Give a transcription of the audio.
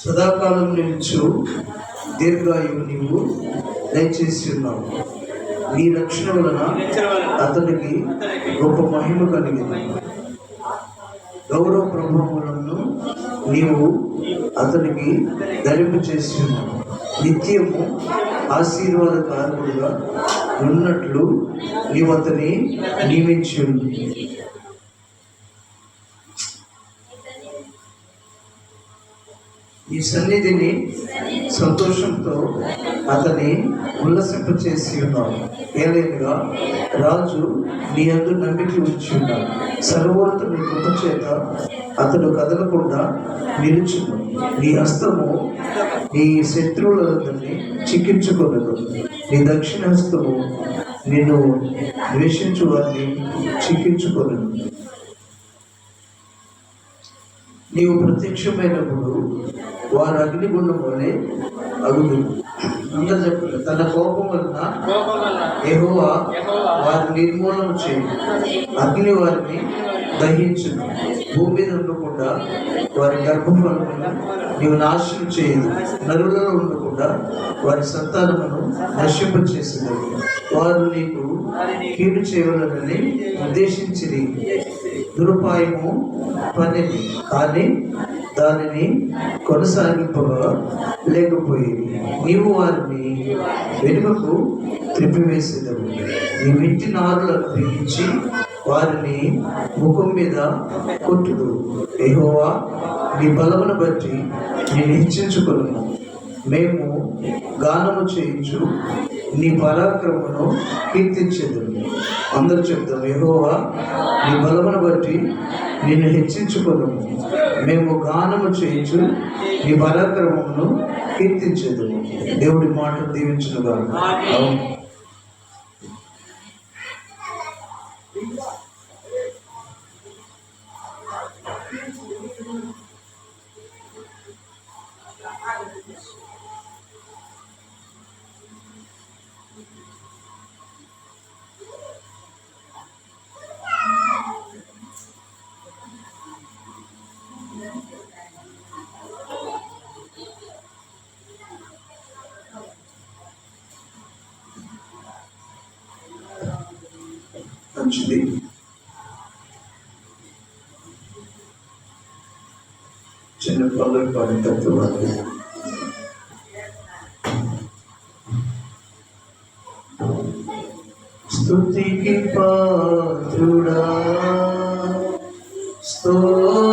సదాకాలం నిలుచు దీర్ఘాయువు నీవు దయచేసి ఉన్నావు. నీ రక్షణ వలన అతనికి గొప్ప మహిమ కలిగింది. గౌరవ ప్రభావములను నీవు అతనికి ధరింపు చేసి నిత్యము ఆశీర్వాద కారకుడుగా ఉన్నట్లు నీవు అతని నియమించి ఈ సన్నిధిని సంతోషంతో అతని ఉల్లసింపచేసి ఉన్నాడు. ఏలైనగా రాజు నీ అందు నమ్మిక ఉంచి ఉన్నాడు. సర్వోన్నతుని కృప చేత అతడు కదలకుండా నిలుచును. నీ హస్తము నీ శత్రువులందరినీ చిక్కించుకొనదు నీ దక్షిణ హస్తము నిన్ను ద్వేషించు వారిని చిక్కించుకొనదు నీవు ప్రత్యక్షమైనప్పుడు వారు అగ్నిగుండం వలె అగుదు అందరు చెప్పారు తన కోపం వలన యెహోవా వారిని నిర్మూలన చేయు. అగ్ని వారిని దహించును. భూమి మీద ఉండకుండా వారి గర్భఫలమును నీవు నాశనం చేయదు. నరులలో ఉండకుండా వారి సంతానమును నశింప చేసింది వారు నీకు కీడు చేయవలనని ఉద్దేశించింది దురుపాయము పనిని కానీ దానిని కొనసాగింపగా లేకపోయేది. నీవు వారిని వెనుకకు త్రిప్పివేసేదవు. నీ ఇంటి నారులను బిగించి వారిని ముఖం మీద కొట్టుడు. ఎహోవా నీ బలమును బట్టి నేను హెచ్చించుకున్నాను మేము గానము చేయించు నీ పరాక్రమను కీర్తించేదు అందరూ చెప్తాం ఎహోవా నీ బలమును బట్టి నిన్ను హెచ్చించుకొను మేము గానము చేయించు నీ పరాక్రమమును కీర్తించేదు దేవుడి మాటలు దీవించునుగా అవును మంచిది చిన్న పనులకు పరితత్వం తర్వాత స్థుతికి పాత్రుడా స్తోత్రాలుడా